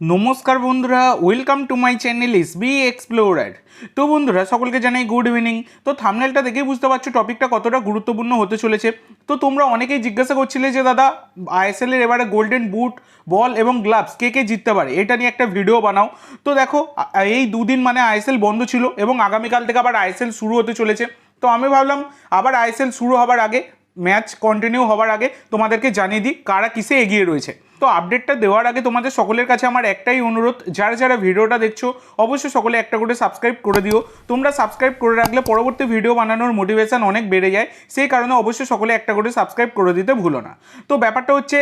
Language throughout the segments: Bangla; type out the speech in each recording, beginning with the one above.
নমস্কার বন্ধুরা welcome to my channel S B explorer তো বন্ধুরা, সকলকে জানাই গুড ইভিনিং তো থামনেলটা দেখেই বুঝতে পারছ টপিকটা কতটা গুরুত্বপূর্ণ হতে চলেছে। তো তোমরা অনেকেই জিজ্ঞাসা করছিলে যে, দাদা আইএসএল এর এবারে গোল্ডেন বুট বল এবং গ্লাভস কে কে জিততে পারে? এটা নিয়ে একটা ভিডিও বানাও। তো দেখো এই দুদিন মানে আইএসএল বন্ধ ছিল এবং আগামীকাল থেকে আবার আইএসএল শুরু হতে চলেছে। তো আমি ভাবলাম, আবার আইএসএল শুরু হবার আগে ম্যাচ কন্টিনিউ হওয়ার আগে তোমাদেরকে জানিয়ে দিই কারা কিসে এগিয়ে রয়েছে। তো আপডেটটা দেওয়ার আগে তোমাদের সকলের কাছে আমার একটাই অনুরোধ, যারা যারা ভিডিওটা দেখছ, অবশ্যই সকলে একটা করে সাবস্ক্রাইব করে দিও। তোমরা সাবস্ক্রাইব করে রাখলে পরবর্তী ভিডিও বানানোর মোটিভেশান অনেক বেড়ে যায়, সেই কারণে অবশ্যই সকলে একটা করে সাবস্ক্রাইব করে দিতে ভুলো না। তো ব্যাপারটা হচ্ছে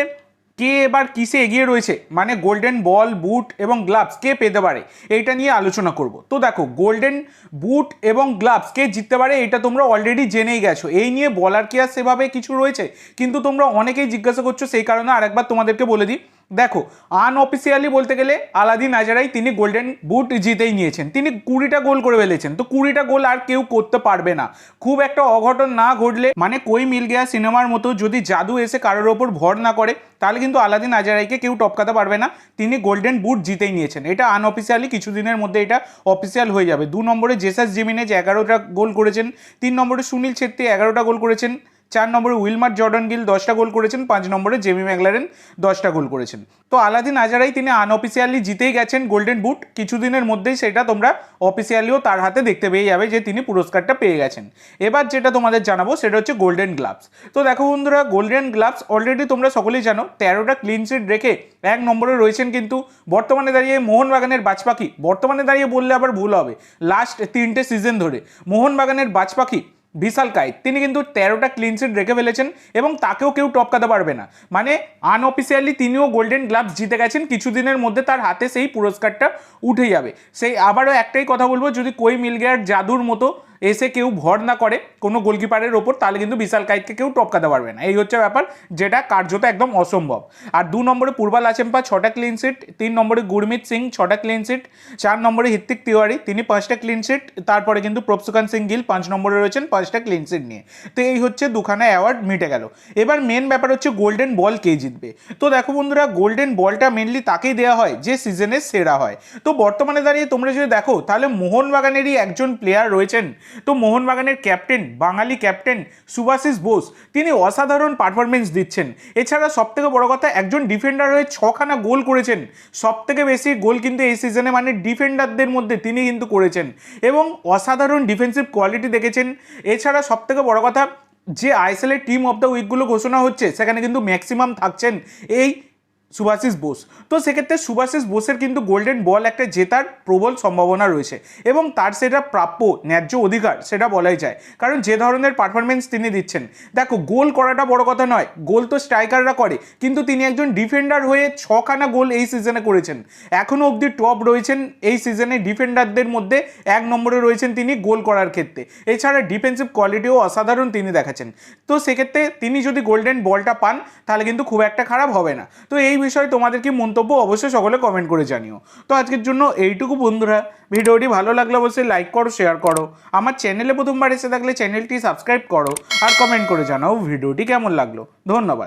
কে এবার কিসে এগিয়ে রয়েছে? মানে গোল্ডেন বল বুট এবং গ্লাভস কে পেতে পারে? এইটা নিয়ে আলোচনা করব। তো দেখো গোল্ডেন বুট এবং গ্লাভস কে জিততে পারে এটা তোমরা অলরেডি জেনেই গেছো। এই নিয়ে বলার কি আর সেভাবে কিছু রয়েছে? কিন্তু তোমরা অনেকেই জিজ্ঞাসা করছ, সেই কারণে আরেকবার তোমাদেরকে বলে দিই। দেখো আনঅফিসিয়ালি বলতে গেলে আলাদিন আজারাই তিনি গোল্ডেন বুট জিতেই নিয়েছেন। তিনি কুড়িটা গোল করে ফেলেছেন। তো কুড়িটা গোল আর কেউ করতে পারবে না। খুব একটা অঘটন না ঘটলে মানে কই মিল গিয়া সিনেমার মতো যদি জাদু এসে কারোর ওপর ভর না করে, তাহলে কিন্তু আলাদিন আজারাইকে কেউ টপকাতে পারবে না। তিনি গোল্ডেন বুট জিতেই নিয়েছেন। এটা আনঅফিসিয়ালি কিছুদিনের মধ্যে এটা অফিসিয়াল হয়ে যাবে। দু নম্বরে জেসাস জিমিনেজ এগারোটা গোল করেছেন, তিন নম্বরে সুনীল ছেত্রী এগারোটা গোল করেছেন। চার নম্বরে উইলমার জর্ডন গিল দশটা গোল করেছেন, পাঁচ নম্বরে জেমি ম্যাগলারেন দশটা গোল করেছেন। তো আলাদিন আজারাই তিনি আনঅফিসিয়ালি জিতেই গেছেন গোল্ডেন বুট কিছুদিনের মধ্যেই সেটা তোমরা অফিসিয়ালিও তার হাতে দেখতে পেয়ে যাবে যে তিনি পুরস্কারটা পেয়ে গেছেন। এবার যেটা তোমাদের জানাব সেটা হচ্ছে গোল্ডেন গ্লাভস তো দেখো বন্ধুরা গোল্ডেন গ্লাভস অলরেডি তোমরা সকলেই জানো, তেরোটা ক্লিন শিট রেখে এক নম্বরে রয়েছেন কিন্তু বর্তমানে দাঁড়িয়ে মোহনবাগানের বাজপাখি। বর্তমানে দাঁড়িয়ে বললে আবার ভুল হবে। লাস্ট তিনটে সিজন ধরে মোহনবাগানের বাজপাখি বিশাল কাইত তিনি কিন্তু তেরোটা ক্লিন শিট রেখে ফেলেছেন এবং তাকেও কেউ টপকাতে পারবে না। মানে আনঅফিসিয়ালি তিনিও গোল্ডেন গ্লাভস জিতে গেছেন, কিছুদিনের মধ্যে তার হাতে সেই পুরস্কারটা উঠে যাবে। সেই, আবারও একটাই কথা বলব, যদি কই মিল গেয়ার জাদুর মতো এসে কেউ ভর না করে কোনো গোলকিপারের ওপর, তাহলে কিন্তু বিশাল কাইতকে কেউ টপকাতে পারবে না। এই হচ্ছে ব্যাপার যেটা কার্যত একদম অসম্ভব। আর দু নম্বরে পূর্বাল আচেম্পা ছটা ক্লিন শিট তিন নম্বরে গুরমিত সিং, ছটা ক্লিন শিট চার নম্বরে হিত্তিক তিওয়ারি, তিনি পাঁচটা ক্লিন শিট তারপরে কিন্তু প্রপসুকান সিং গিল পাঁচ নম্বরে রয়েছেন পাঁচটা ক্লিন শিট নিয়ে। তো এই হচ্ছে দুখানা অ্যাওয়ার্ড মিটে গেল। এবার মেন ব্যাপার হচ্ছে গোল্ডেন বল কে জিতবে। তো দেখো বন্ধুরা গোল্ডেন বলটা মেনলি তাকেই দেওয়া হয় যে সিজনের সেরা হয়। তো বর্তমানে দাঁড়িয়ে তোমরা যদি দেখো, তাহলে মোহনবাগানেরই একজন প্লেয়ার রয়েছেন তো মোহনবাগানের ক্যাপ্টেন, বাঙালি ক্যাপ্টেন সুভাশিস বোস, তিনি অসাধারণ পারফরমেন্স দিচ্ছেন। এছাড়া সবথেকে বড় কথা, একজন ডিফেন্ডার হয়ে ছখানা গোল করেছেন। সবথেকে বেশি গোল কিন্তু এই সিজনে মানে ডিফেন্ডারদের মধ্যে তিনি কিন্তু করেছেন। এবং অসাধারণ ডিফেন্সিভ কোয়ালিটি দেখেছেন। এছাড়া সবথেকে বড় কথা, যে আইএসএলের টিম অফ দ্য উইকগুলো ঘোষণা হচ্ছে, সেখানে কিন্তু ম্যাক্সিমাম থাকছেন এই সুভাশিস বোস। তো সেক্ষেত্রে সুভাশিস বোসের কিন্তু গোল্ডেন বল একটা জেতার প্রবল সম্ভাবনা রয়েছে এবং তার সেটা প্রাপ্য, ন্যায্য অধিকার সেটা বলাই যায়। কারণ যে ধরনের পারফরমেন্স তিনি দিচ্ছেন, দেখো গোল করাটা বড় কথা নয়, গোল তো স্ট্রাইকাররা করে, কিন্তু তিনি একজন ডিফেন্ডার হয়ে ছখানা গোল এই সিজনে করেছেন। এখনও অবধি টপ রয়েছেন এই সিজনে ডিফেন্ডারদের মধ্যে এক নম্বরে রয়েছেন তিনি গোল করার ক্ষেত্রে। এছাড়া ডিফেন্সিভ কোয়ালিটিও অসাধারণ তিনি দেখাচ্ছেন। তো সেক্ষেত্রে তিনি যদি গোল্ডেন বলটা পান, তাহলে কিন্তু খুব একটা খারাপ হবে না। তো এই বিষয়ে তোমাদের কি মন্তব্য অবশ্যই সকলে কমেন্ট করে জানিও। তো আজকের জন্য এইটুকু বন্ধুরা। ভিডিওটি ভালো লাগলে অবশ্যই লাইক করো শেয়ার করো। আমার চ্যানেলে প্রথমবার এসে থাকলে চ্যানেলটি সাবস্ক্রাইব করো আর কমেন্ট করে জানাও ভিডিওটি কেমন লাগল। ধন্যবাদ।